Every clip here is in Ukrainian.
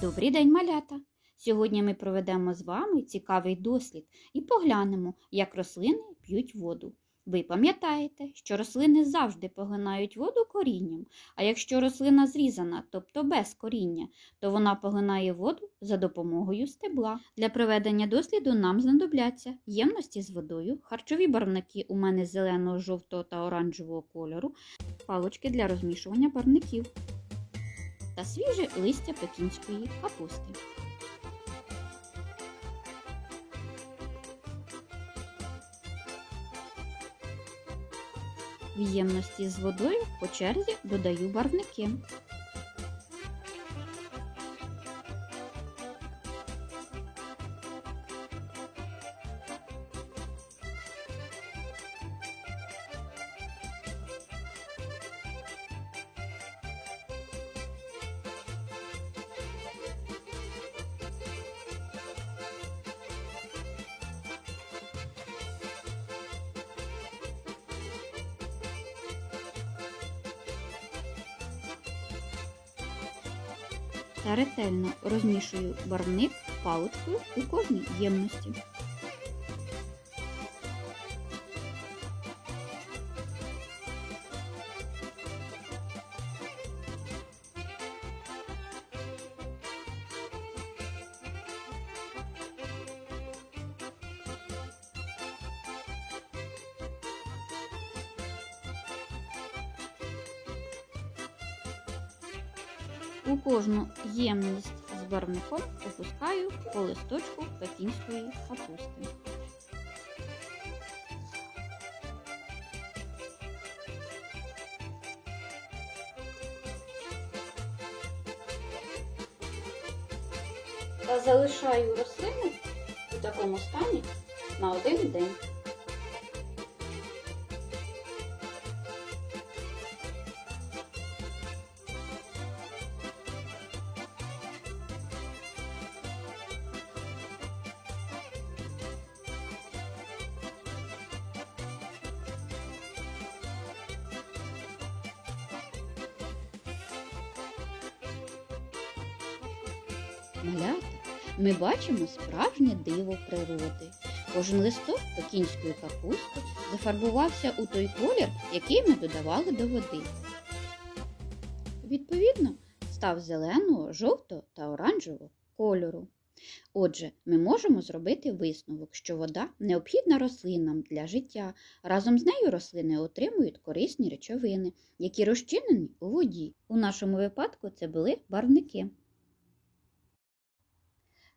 Добрий день, малята! Сьогодні ми проведемо з вами цікавий дослід і поглянемо, як рослини п'ють воду. Ви пам'ятаєте, що рослини завжди поглинають воду корінням, а якщо рослина зрізана, тобто без коріння, то вона поглинає воду за допомогою стебла. Для проведення досліду нам знадобляться ємності з водою, харчові барвники у мене зеленого, жовтого та оранжевого кольору, палочки для розмішування барвників та свіже листя пекінської капусти. В ємності з водою по черзі додаю барвники. Та ретельно розмішую барвник паличкою у кожній ємності. У кожну ємність з барвником опускаю по листочку пекінської капусти. Та залишаю рослини у такому стані на один день. Малята, ми бачимо справжнє диво природи. Кожен листок пекінської капусти зафарбувався у той колір, який ми додавали до води. Відповідно, став зеленого, жовтого та оранжевого кольору. Отже, ми можемо зробити висновок, що вода необхідна рослинам для життя. Разом з нею рослини отримують корисні речовини, які розчинені у воді. У нашому випадку це були барвники.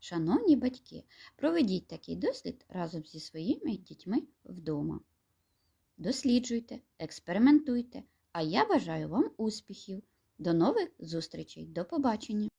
Шановні батьки, проведіть такий дослід разом зі своїми дітьми вдома. Досліджуйте, експериментуйте, а я бажаю вам успіхів. До нових зустрічей, до побачення!